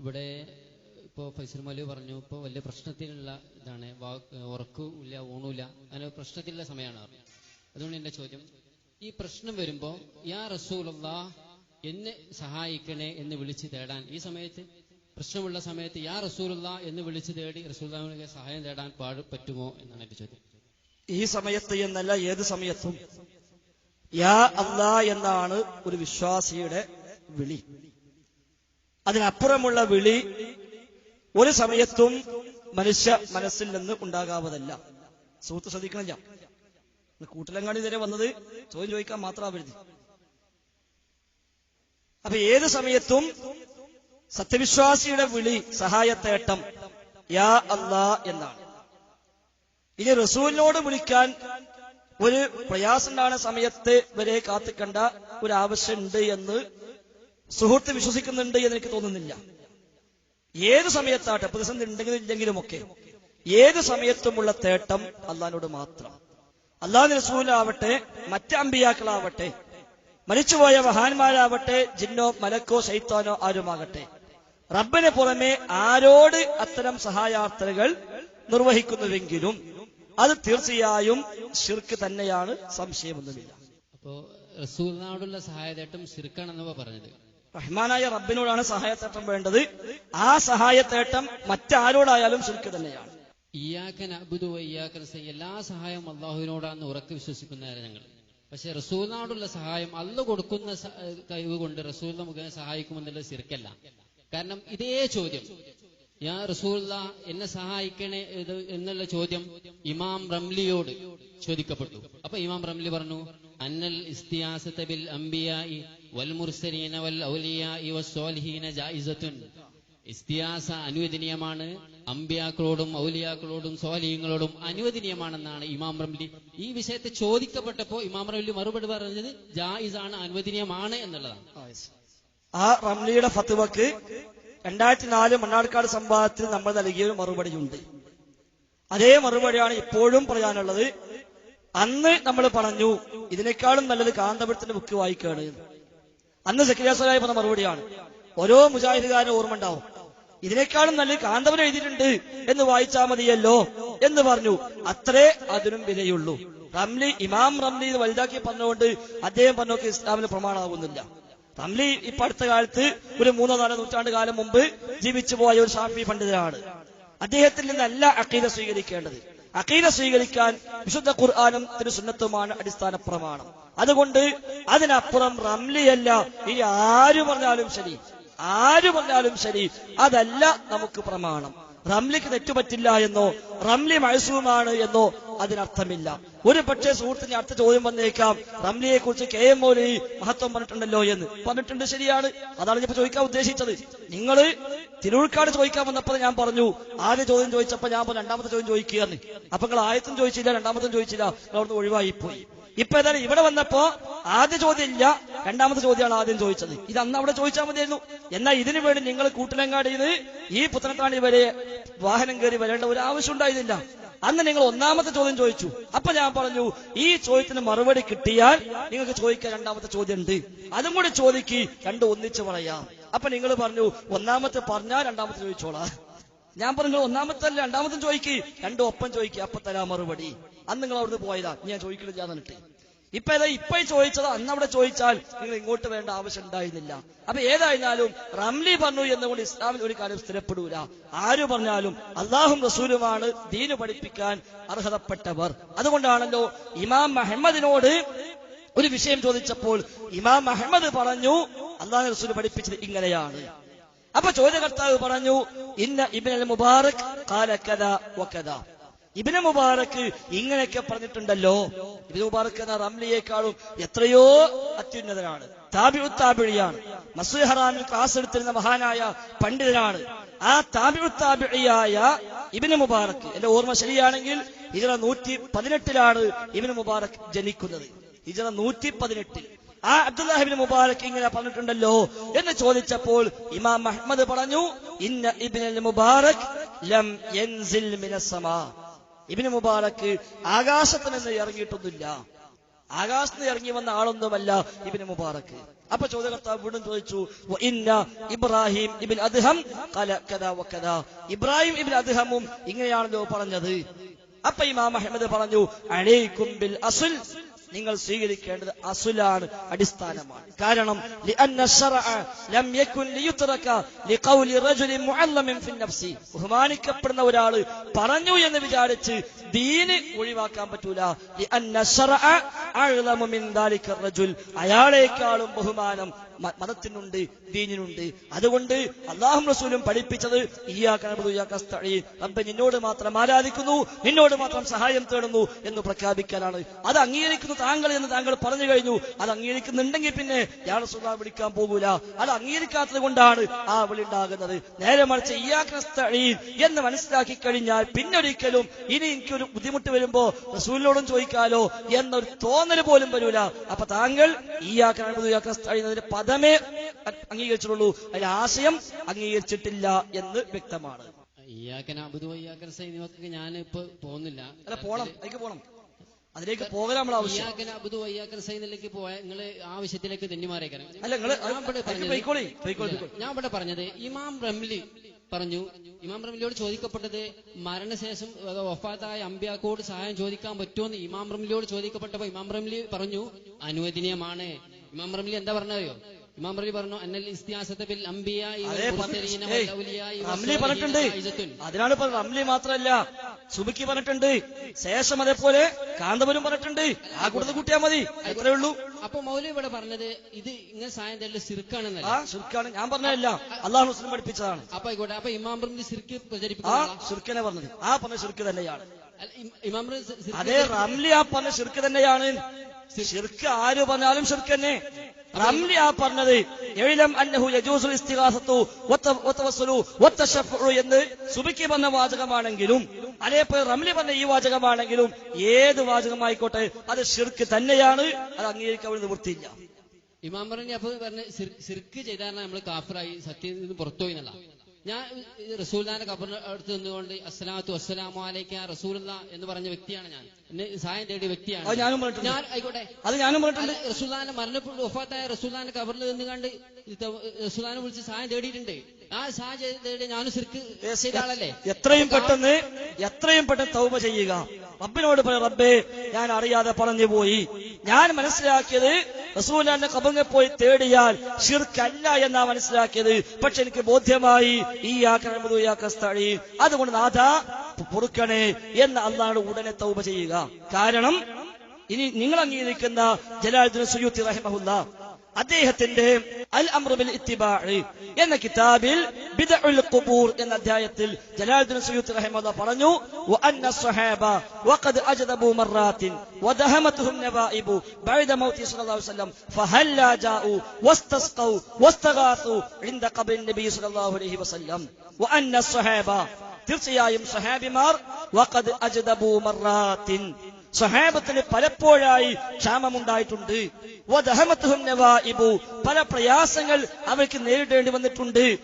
ഇവിടെ ഇപ്പോൾ ഫൈസൽ മലു പറഞ്ഞു ഇപ്പോൾ വലിയ പ്രശ്നത്തിലുള്ള ഇതാണ് ഉറക്കുമില്ല ഊണില്ല അങ്ങനെ പ്രശ്നത്തിലുള്ള സമയമാണ് അതുകൊണ്ട് എന്റെ ചോദ്യം ഈ പ്രശ്നം വരുമ്പോൾ യാ റസൂലുള്ള എന്നെ സഹായിക്കണേ എന്ന് വിളിച്ച് തേടാൻ ഈ സമയത്ത് പ്രശ്നമുള്ള സമയത്ത് യാ റസൂലുള്ള എന്ന് വിളിച്ച് തേടി റസൂലിനെ സഹായം തേടാൻ പാട് പറ്റുമോ എന്നാണ് എന്റെ ചോദ്യം. ഈ സമയത്ത് എന്നല്ല ഏത് സമയത്തും. യാ അല്ലാ എന്നാണ് ഒരു വിശ്വാസിയുടെ വിളി. അതിനപ്പുറമുള്ള വിളി ഒരു സമയത്തും മനുഷ്യ മനസ്സിൽ നിന്ന് ഉണ്ടാകാവതല്ല. സുഹൃത്ത് ശ്രദ്ധിക്കണില്ല. കൂട്ടിലങ്ങാടി നേരെ വന്നത് ചോദ്യം ചോദിക്കാൻ മാത്രമാവരുത് അപ്പൊ ഏത് സമയത്തും സത്യവിശ്വാസിയുടെ വിളി സഹായത്തേട്ടം യാ അല്ലാ എന്നാണ്. ഇനി റസൂലിനോട് വിളിക്കാൻ ഒരു പ്രയാസമുണ്ടാകുന്ന സമയത്ത് വരെ കാത്തിക്കണ്ട ഒരു ആവശ്യമുണ്ട് എന്ന് സുഹൃത്ത് വിശ്വസിക്കുന്നുണ്ട് എന്ന് എനിക്ക് തോന്നുന്നില്ല. ഏത് സമയത്താട്ടെ പ്രതിസന്ധി ഉണ്ടെങ്കിലും ഇല്ലെങ്കിലുമൊക്കെ ഏത് സമയത്തുമുള്ള തേട്ടം അള്ളഹാനോട് മാത്രം. അള്ളാഹു റസൂലാവട്ടെ മറ്റ് അമ്പിയാക്കളാവട്ടെ മരിച്ചുപോയ മഹാന്മാരാവട്ടെ ജിന്നോ മലക്കോ ശൈത്താനോ ആരുമാകട്ടെ റബ്ബിന് പുറമെ ആരോട് അത്തരം സഹായാർത്ഥനകൾ നിർവഹിക്കുന്നുവെങ്കിലും അത് തീർച്ചയായും ഷിർക്ക് തന്നെയാണ് സംശയമൊന്നുമില്ല. അപ്പോ റസൂലിനോടുള്ള സഹായതേട്ടം ശിർക്കാണെന്നവ പറഞ്ഞത്. റഹ്മാനായ റബ്ബിനോടാണ് സഹായത്തേട്ടം വേണ്ടത്. ആ സഹായത്തേട്ടം മറ്റാരോടായാലും ശുൽക്ക് തന്നെയാണ്. എല്ലാ സഹായവും അള്ളാഹുവിനോടാന്ന് ഉറക്കെ വിശ്വസിക്കുന്നവരാണ് ഞങ്ങൾ. പക്ഷെ റസൂലിനോടുള്ള സഹായം അല്ല കൊടുക്കുന്ന കഴിവ് കൊണ്ട് റസൂലിനെ മുഖേന സഹായിക്കുമെന്നുള്ള ശിർക്കല്ല. കാരണം ഇതേ ചോദ്യം. ഞാൻ റസൂല്ല എന്നെ സഹായിക്കണേ എന്നുള്ള ചോദ്യം ഇമാം റംലിയോട് ചോദിക്കപ്പെട്ടു. അപ്പൊ ഇമാം റംലി പറഞ്ഞു അന്നൽ ഇസ്തിയാസത്തെ ബിൽ അംബിയായി വൽ ഔലിയായി വസ്സാലിഹീന ജായിസത്തുൻ ഇസ്തിയാസ അനുവദനീയമാണ്. അമ്പിയാക്കളോടും ഔലിയാക്കളോടും സ്വാലിഹ്യങ്ങളോടും അനുവദനീയമാണെന്നാണ് ഇമാം റംലി. ഈ വിഷയത്തെ ചോദിക്കപ്പെട്ടപ്പോ ഇമാം റംലി മറുപടി പറഞ്ഞത് ജായിസാണ് അനുവദനീയമാണ് എന്നുള്ളതാണ്. ആ റംലിയുടെ ഫത്തുവക്ക് രണ്ടായിരത്തി നാല് മണ്ണാർക്കാട് സംഭവത്തിൽ നമ്മൾ നൽകിയ ഒരു മറുപടിയുണ്ട്. അതേ മറുപടിയാണ് ഇപ്പോഴും പറയാനുള്ളത്. അന്ന് നമ്മൾ പറഞ്ഞു ഇതിനേക്കാളും നല്ലത് കാന്തപുരത്തിന്റെ ബുക്ക് വായിക്കുകയാണ്. അന്ന് സെക്രട്ടറി പറഞ്ഞ മറുപടിയാണ്. ഓരോ മുജാഹിദുകാരനും ഓർമ്മ ഉണ്ടാവും. ഇതിനേക്കാളും നല്ല കാന്തവൻ എഴുതിയിട്ടുണ്ട്. എന്ന് വായിച്ചാൽ മതിയല്ലോ എന്ന് പറഞ്ഞു. അത്രേ അതിനും വിലയുള്ളൂ. റംലി ഇമാം റംലി ഇത് വലുതാക്കി പറഞ്ഞുകൊണ്ട് അദ്ദേഹം പറഞ്ഞൊക്കെ ഇസ്ലാമിന് പ്രമാണമാകുന്നില്ല. റംലി ഇപ്പൊ അടുത്ത കാലത്ത് ഒരു മൂന്നോ നാലോ നൂറ്റാണ്ട് കാലം മുമ്പ് ജീവിച്ചു പോയ ഒരു ഷാഫി പണ്ഡിതനാണ്. അദ്ദേഹത്തിൽ നിന്നല്ല അക്കീത സ്വീകരിക്കേണ്ടത്. അക്കീദ സ്വീകരിക്കാൻ വിശുദ്ധ ഖുർആാനും തിരുസുന്നത്തുമാണ് അടിസ്ഥാന പ്രമാണം. അതുകൊണ്ട് അതിനപ്പുറം റംലിയല്ല. ഇനി ആര് പറഞ്ഞാലും ശരി. ആര് പറഞ്ഞാലും ശരി. അതല്ല നമുക്ക് പ്രമാണം. റംലിക്ക് തെറ്റുപറ്റില്ല എന്നോ റംലി മഴസൂമാണ് എന്നോ അതിനർത്ഥമില്ല. ഒരു പക്ഷേ സുഹൃത്തിന് അടുത്ത ചോദ്യം വന്നേക്കാം റംലിയെ കുറിച്ച് കെ എം മോലി മഹത്വം പറഞ്ഞിട്ടുണ്ടല്ലോ എന്ന്. പറഞ്ഞിട്ടുണ്ട് ശരിയാണ്. അതാണ് ഞാൻ ചോദിക്കാൻ ഉദ്ദേശിച്ചത്. നിങ്ങൾ തിരുവുൾക്കാട് ചോദിക്കാൻ വന്നപ്പോൾ ഞാൻ പറഞ്ഞു ആദ്യ ചോദ്യം ചോദിച്ചപ്പോൾ ഞാൻ രണ്ടാമത്തെ ചോദ്യം ചോദിക്കുകയെന്ന്. അപ്പൊ നിങ്ങൾ ആയത്തും ചോദിച്ചില്ല രണ്ടാമത്തും ചോദിച്ചില്ല. അവിടുന്ന് ഒഴിവായി പോയി ഇപ്പൊ ഏതായാലും ഇവിടെ വന്നപ്പോ ആദ്യ ചോദ്യം ഇല്ല രണ്ടാമത്തെ ചോദ്യമാണ് ആദ്യം ചോദിച്ചത്. ഇത് അന്ന് അവിടെ ചോദിച്ചാൽ മതിയായിരുന്നു. എന്നാൽ ഇതിനു വേണ്ടി നിങ്ങൾ കൂട്ടിലങ്ങാടിയിൽ ഈ പുത്തനത്താണി വരെ വാഹനം കയറി വരേണ്ട ഒരു ആവശ്യം ഉണ്ടായിരുന്നില്ല. അന്ന് നിങ്ങൾ ഒന്നാമത്തെ ചോദ്യം ചോദിച്ചു. അപ്പൊ ഞാൻ പറഞ്ഞു ഈ ചോദ്യത്തിന് മറുപടി കിട്ടിയാൽ നിങ്ങൾക്ക് ചോദിക്കാൻ രണ്ടാമത്തെ ചോദ്യം ഉണ്ട് അതും കൂടി ചോദിക്ക് രണ്ട് ഒന്നിച്ച് പറയാം. അപ്പൊ നിങ്ങൾ പറഞ്ഞു ഒന്നാമത്തെ പറഞ്ഞാൽ രണ്ടാമത്തെ ചോദിച്ചോളാം. ഞാൻ പറഞ്ഞു ഒന്നാമത്തെ അല്ല രണ്ടാമത്തും ചോദിക്ക്. രണ്ടും ഒപ്പം ചോദിക്കുക അപ്പൊ തരാ മറുപടി. അന്ന് നിങ്ങൾ അവിടുന്ന് പോയതാ. ഞാൻ ചോദിക്കണില്ല എന്നിട്ട് ഇപ്പൊ ഏതാ? ഇപ്പൊ ചോദിച്ചത്. അന്ന് അവിടെ ചോദിച്ചാൽ നിങ്ങൾ ഇങ്ങോട്ട് വേണ്ട ആവശ്യം ഉണ്ടായിരുന്നില്ല. അപ്പൊ ഏതായിരുന്നാലും റംലി പറഞ്ഞു എന്നുകൊണ്ട് ഇസ്ലാമിൽ ഒരു കാര്യം സ്ഥിരപ്പെടൂല. ആര് പറഞ്ഞാലും അള്ളാഹും റസൂലുമാണ് ദീന് പഠിപ്പിക്കാൻ അർഹതപ്പെട്ടവർ. അതുകൊണ്ടാണല്ലോ ഇമാം മഹമ്മദിനോട് ഒരു വിഷയം ചോദിച്ചപ്പോൾ ഇമാം അഹമ്മദ് പറഞ്ഞു അള്ളാഹു റസൂൽ പഠിപ്പിച്ചത് ഇങ്ങനെയാണ്. അപ്പൊ ചോദ്യകർത്താവ് പറഞ്ഞു ഇന്ന ഇബിൻ അൽ മുബാറക് കാലക്കഥ കഥ വക്കഥ ഇബിന് മുബാറക്ക് ഇങ്ങനെയൊക്കെ പറഞ്ഞിട്ടുണ്ടല്ലോ. ഇബിന് മുബാറക്ക് എന്ന റംലിയേക്കാളും എത്രയോ അത്യുന്നതനാണ്. താബിഉ താബിഴിയാണ് മസൂദ് ഹറാമിൽ ക്ലാസ് എടുത്തിരുന്ന മഹാനായ പണ്ഡിതനാണ്. ആ താബിഉ താബിഴിയായ ഇബിന് മുബാറക്ക് എന്റെ ഓർമ്മ ശരിയാണെങ്കിൽ ഇതിലെ നൂറ്റി പതിനെട്ടിലാണ് ഇബിന് മുബാറക്ക് ജനിക്കുന്നത്. ഹിജറ നൂറ്റി പതിനെട്ടിൽ ആ അബ്ദുല്ലാഹിബിൻ മുബാറക് ഇങ്ങനെ പറഞ്ഞിട്ടുണ്ടല്ലോ എന്ന് ചോദിച്ചപ്പോൾ ഇമാം അഹ്മദ് പറഞ്ഞു ഇന്ന ഇബ്നുൽ മുബാറക് ലം യൻസിൽ മിനസ്സമാ ഇബ്നു മുബാറക്ക് ആകാശത്ത് നിന്ന് ഇറങ്ങിയിട്ടൊന്നുമില്ല. ആകാശത്ത് ഇറങ്ങി വന്ന ആളൊന്നുമല്ല ഇബിന് മുബാറക്ക് അപ്പൊ ചോദ്യകർത്താവ് വീണ്ടും ചോദിച്ചു "വ ഇന്ന ഇബ്രാഹിം ഇബിൻ അദ്ഹം? ഖല കദാ വ കദാ. ഇബ്രാഹിം ഇബിൻ അദ്ഹമും ഇങ്ങനെയാണല്ലോ പറഞ്ഞത്. അപ്പൊ ഇമാം അഹമ്മദ് പറഞ്ഞു അലൈക്കും ബിൽ അസുൽ. നിങ്ങൾ സ്വീകരിക്കേണ്ടത് അസുലാണ് അടിസ്ഥാനമാണ്. കാരണം ബഹുമാനിക്കപ്പെടുന്ന ഒരാൾ പറഞ്ഞു എന്ന് വിചാരിച്ച് ദീന് ഒഴിവാക്കാൻ പറ്റൂല. അയാളേക്കാളും ബഹുമാനം മതത്തിനുണ്ട് ദീനിനുണ്ട്. അതുകൊണ്ട് അള്ളാഹു റസൂലും പഠിപ്പിച്ചത് റബ്ബെ നിന്നോട് മാത്രം ആരാധിക്കുന്നു നിന്നോട് മാത്രം സഹായം തേടുന്നു എന്ന് പ്രഖ്യാപിക്കാനാണ് അത് അംഗീകരിക്കുന്നു താങ്കൾ എന്ന് താങ്കൾ പറഞ്ഞു കഴിഞ്ഞു. അത് അംഗീകരിക്കുന്നുണ്ടെങ്കിൽ പിന്നെ ഇയാൾ സുഖ വിളിക്കാൻ പോകൂല. അത് അംഗീകരിക്കാത്തത് കൊണ്ടാണ് ആ വിളി ഉണ്ടാകുന്നത്. നേരെ മറിച്ച് ഇയാക്കസ്തഴി എന്ന് മനസ്സിലാക്കി കഴിഞ്ഞാൽ പിന്നൊരിക്കലും ഇനി എനിക്കൊരു ബുദ്ധിമുട്ട് വരുമ്പോ റസൂലിനോടും ചോദിക്കാലോ എന്നൊരു തോന്നൽ പോലും വരൂല. അപ്പൊ താങ്കൾ ഈ ഇയാക്കസ്തഴീന്നതിന്റെ പദമേ അംഗീകരിച്ചിട്ടുള്ളൂ. അതിന്റെ ആശയം അംഗീകരിച്ചിട്ടില്ല എന്ന് വ്യക്തമാണ്. ഞാൻ ഇപ്പൊ പോകുന്നില്ല. അല്ല പോണം. അതിലേക്ക് പോണം. അതിലേക്ക് പോകാൻ നമ്മൾ ആവശ്യം. സൈനിലേക്ക് പോയ നിങ്ങൾ ആവശ്യത്തിലേക്ക് തെന്നിമാറിയേക്കാൻ അല്ല നിങ്ങൾ ഞാൻ ഇവിടെ പറഞ്ഞത് ഇമാം റംലി പറഞ്ഞു ഇമാം റംലിയോട് ചോദിക്കപ്പെട്ടത് മരണശേഷം ഒഫാത്തായ വഫാത്തായ അമ്പ്യാക്കോട് സഹായം ചോദിക്കാൻ പറ്റുമെന്ന് ഇമാം റംലിയോട് ചോദിക്കപ്പെട്ടപ്പോ ഇമാം റംലി പറഞ്ഞു അനുവദനീയമാണ്. ഇമാം റംലി എന്താ പറഞ്ഞറിയോ ഇമാം റംലി പറഞ്ഞു അന്നൽ ബിൽ പറഞ്ഞ- പറഞ്ഞിട്ടുണ്ട്. അതിനാണ് റംലി മാത്രല്ല സുബിക്ക് പറഞ്ഞിട്ടുണ്ട്. ശേഷം അതേപോലെ കാന്തപുരം പറഞ്ഞിട്ടുണ്ട്. ആ കൂടുതൽ കൂട്ടിയാൽ മതി. അത്രേ ഉള്ളൂ. അപ്പൊ മൗലവി ഇവിടെ പറഞ്ഞത് ഇത് ഇങ്ങനെ സായം തരൽ ആ സിർക്കാണ് ശുർക്കാണ്. ഞാൻ പറഞ്ഞതല്ല. അള്ളാഹു മുസ്ലിം പഠിപ്പിച്ചതാണ്. അപ്പൊ ആയിക്കോട്ടെ അപ്പൊ ഇമാം റംലി സിർക്ക് ആ പ്രചരിപ്പിക്കുന്ന ശുർക്കനെ പറഞ്ഞത്. ആ പറഞ്ഞ ശുർക്ക് തന്നെയാണ്. അതെ റംലി ആ പറഞ്ഞ ശിർക്ക് തന്നെയാണ്. ശിർക്ക് ആര് പറഞ്ഞാലും ശിർക്ക് തന്നെ. റംലി പറഞ്ഞത് എഴിലം അന്നഹു യജൂസുൽ ഇസ്തിഗാസത്തു വത്ത- വത്തവസ്സുലു വത്തശഫഉ എന്ന് സുബിക്ക് വന്ന വാചകമാണെങ്കിലും അതേപോലെ റംലി പറഞ്ഞ ഈ വാചകമാണെങ്കിലും ഏത് വാചകമായിക്കോട്ടെ അത് ഷിർക്ക് തന്നെയാണ് അത് അംഗീകരിക്കാൻ നിവൃത്തിയില്ല. ഇമാം പറഞ്ഞ അപ്പൊ പറഞ്ഞ സിർക്ക് ചെയ്താൽ നമ്മൾ കാഫറായി സത്യത്തിൽ നിന്ന് പുറത്തുപോയി എന്നല്ല. ഞാൻ റസൂൽദാന്റെ കബറിന് അടുത്ത് നിന്നുകൊണ്ട് അസ്സലാത്തു വസ്സലാമു അലൈക്ക റസൂലുള്ള എന്ന് പറഞ്ഞ വ്യക്തിയാണ് ഞാൻ. എന്നെ സഹായം തേടിയ വ്യക്തിയാണ് ഞാനും. ഞാൻ ആയിക്കോട്ടെ. അത് ഞാനും മരണപ്പെട്ടു ഒഫാത്തായ റസൂൽദാന്റെ കബറിൽ നിന്ന് കണ്ട് റസൂൽദാനെ വിളിച്ച് സഹായം തേടിയിട്ടുണ്ട്. ആ സഹായം തേടി ഞാനും ശരിക്ക് ചെയ്ത ആളല്ലേ? എത്രയും പെട്ടെന്ന് എത്രയും പെട്ടെന്ന് തൗബ ചെയ്യുക. റബ്ബിനോട് പറയും റബ്ബേ ഞാൻ അറിയാതെ പറഞ്ഞു പോയി. ഞാൻ മനസ്സിലാക്കിയത് റസൂലാന്റെ കബറിനെ പോയി തേടിയാൽ ഷിർക്കല്ല എന്നാ മനസ്സിലാക്കിയത്. പക്ഷെ എനിക്ക് ബോധ്യമായി ഈ ആക്രമണി അതുകൊണ്ട് നാഥ പൊറുക്കണേ എന്ന് അള്ളാഹ് ഉടനെ തൗപ ചെയ്യുക. കാരണം ഇനി നിങ്ങൾ അംഗീകരിക്കുന്ന ജലാലുദ്ദീൻ സുയൂത്തി റഹിമഹുല്ല അദ്ദേഹത്തിന്റെ അൽ അമ്രബിൽ ഇത്തിബാഴ് എന്ന കിതാബിൽ ബിദഉൽ ഖുബൂർ എന്ന അധ്യായത്തിൽ ജലാലുദ്ദീൻ സയ്യൂദ് റഹിമഹുല്ലാ പറഞ്ഞു വഅന്ന സ്വഹാബ വഖദ് അജ്ദബു മറാത്തിൻ വദഹമത്തുഹും നവാഇബു ബഅദ മൗതി സ്വല്ലല്ലാഹു അലൈഹി വസല്ലം ഫഹല്ല ജാഉ വസ്തസ്ഖൗ ഇൻദ ഖബ്രി നബി സ്വല്ലല്ലാഹു അലൈഹി വസല്ലം. വഅന്ന സ്വഹാബ. തീർച്ചയായും സഹാബിമാർ വഖദ് അജ്ദബു മറാത്തിൻ സഹാബത്തിന് പലപ്പോഴായി ക്ഷാമമുണ്ടായിട്ടുണ്ട്. ഇബു പല പ്രയാസങ്ങൾ അവർക്ക് നേരിടേണ്ടി വന്നിട്ടുണ്ട്.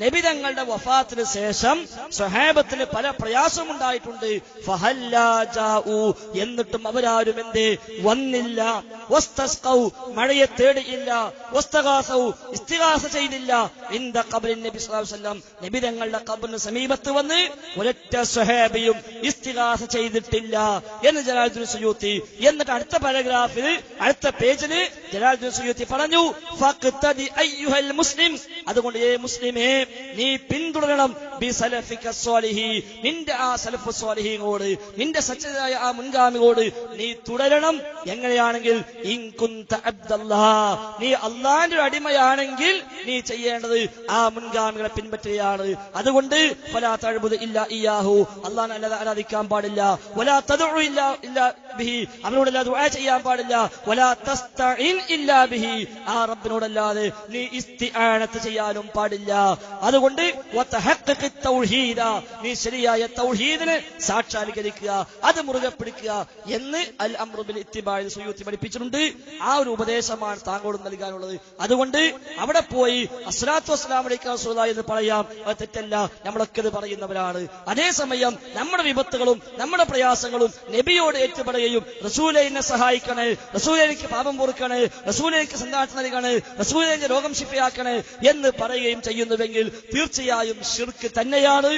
നബി തങ്ങളുടെ വഫാത്തിന് ശേഷം സഹാബത്തിന് പല പ്രയാസവും ഉണ്ടായിട്ടുണ്ട് എന്നിട്ടും അവരാരും എന്തേ വന്നില്ല. മഴയെ തേടിയില്ല. ചെയ്തില്ല. നബി നബി തങ്ങളുടെ കബറിന് സമീപത്ത് വന്ന് ഒരൊറ്റ സ്വഹാബിയും ഇസ്തിഗാസ ചെയ്തിട്ടില്ല എന്ന് ജലാലുദ്ദീൻ സുയൂത്തി. എന്നിട്ട് അടുത്ത പാരഗ്രാഫിൽ അടുത്ത പേജിൽ ജലാലുദ്ദീൻ സുയൂത്തി പറഞ്ഞു മുസ്ലിം അതുകൊണ്ട് ഏ മുസ്ലിമേ നീ പിന്തുടരണം. ബി സലഫിക സ്വാലിഹി. നിന്റെ ആ സലഫ് സ്വാലിഹിനോട് നിന്റെ സച്ചതായ ആ മുൻഗാമിയോട് നീ തുടരണം. എങ്ങനെയാണെങ്കിൽ ഇൻ കുന്ത അബ്ദല്ലാ. നീ അള്ളാന്റെ ഒരു അടിമയാണെങ്കിൽ നീ ചെയ്യേണ്ടത് ആ മുൻഗാമികളെ പിൻപറ്റുകയാണ്. അതുകൊണ്ട് ഫലാ തഅബ്ദു ഇല്ലാ ഇയാഹു അള്ളാഹനെ അല്ലാതെ ആരാധിക്കാൻ പാടില്ല. വലാ തദ്ഉ ഇല്ലാ ഇല്ലാ ബിഹി. അവനോടല്ലാതെ ദുആ ചെയ്യാൻ പാടില്ല. വലാ തസ്തഇൻ ഇല്ലാ ബിഹി. ആ റബ്ബിനോടല്ലാതെ നീ ഇസ്തിആനത്ത് ചെയ്യാനും പാടില്ല. അതുകൊണ്ട് നീ ശരിയായ തൗഹീദിനെ സാക്ഷാത്കരിക്കുക അത് മുറുകെ പിടിക്കുക എന്ന് അൽ അംറു ബിൽ ഇത്തിബാഇൽ സുയൂത്തി പഠിപ്പിച്ചിട്ടുണ്ട്. ആ ഒരു ഉപദേശമാണ് താങ്കളോട് നൽകാനുള്ളത്. അതുകൊണ്ട് അവിടെ പോയി അസ്ലാത്തു വസ്സലാം അലൈഹി റസൂല എന്ന് പറയാം. അത് തെറ്റല്ല. നമ്മളൊക്കെ ഇത് പറയുന്നവരാണ്. അതേസമയം നമ്മുടെ വിപത്തുകളും നമ്മുടെ പ്രയാസങ്ങളും നബിയോട് ഏറ്റുപറയുകയും റസൂലെ എന്നെ സഹായിക്കണേ റസൂലെ എനിക്ക് പാപം പൊറുക്കണേ റസൂലെ എനിക്ക് സന്താനം നൽകണേ റസൂലെ രോഗം രോഗം ശിഫയാക്കണേ എന്ന് പറയുകയും ചെയ്യുന്നുവെങ്കിൽ തീർച്ചയായും ഷിർക്ക് തന്നെയാണ്.